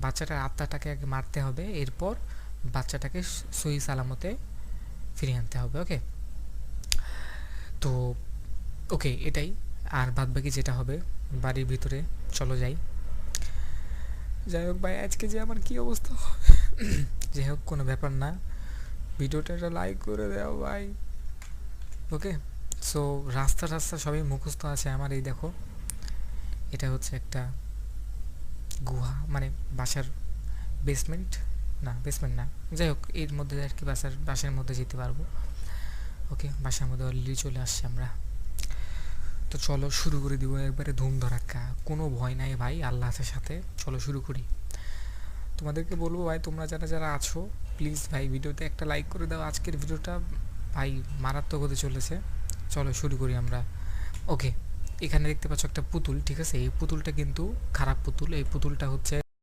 বাচ্চাটার আত্মাটাকে আগে মারতে হবে, এরপর বাচ্চাটাকে স- সহি সালামতে ফিরিয়ে আনতে হবে, ওকে? তো, ওকে, এটাই। আর বাদবাকি যেটা হবে, বাড়ির ভিতরে চলো যাই। যাই হোক ভাই, আজকে যে আমার কি অবস্থা? যাই হোক, কোনো ব্যাপার না। ভিডিওটা একটা লাইক করে দাও ভাই। ওকে? সো রাস্তা রাস্তা সবই মুখস্থ আছে আমার, এই দেখো। এটা হচ্ছে একটা মানে বাসার বেসমেন্ট না বেসমেন্ট না। যাই হোক এর মধ্যে আর কি বাসার বাসার মধ্যে যেতে পারব। ওকে বাসার মধ্যে অলরেডি চলে আসছি আমরা। তো চলো শুরু করে দিব একবারে ধুম ধরাক্কা কোনো ভয় নাই ভাই, আল্লাহ সাথে। চলো শুরু করি। তোমাদেরকে বলব ভাই, তোমরা যারা যারা আছো প্লিজ ভাই, ভিডিওতে একটা লাইক করে দাও। আজকের ভিডিওটা ভাই মারাত্মক হতে চলেছে। চলো শুরু করি আমরা। ওকে এখানে দেখতে পাচ্ছ একটা পুতুল, ঠিক আছে? এই পুতুলটা কিন্তু খারাপ পুতুল। এই পুতুলটা হচ্ছে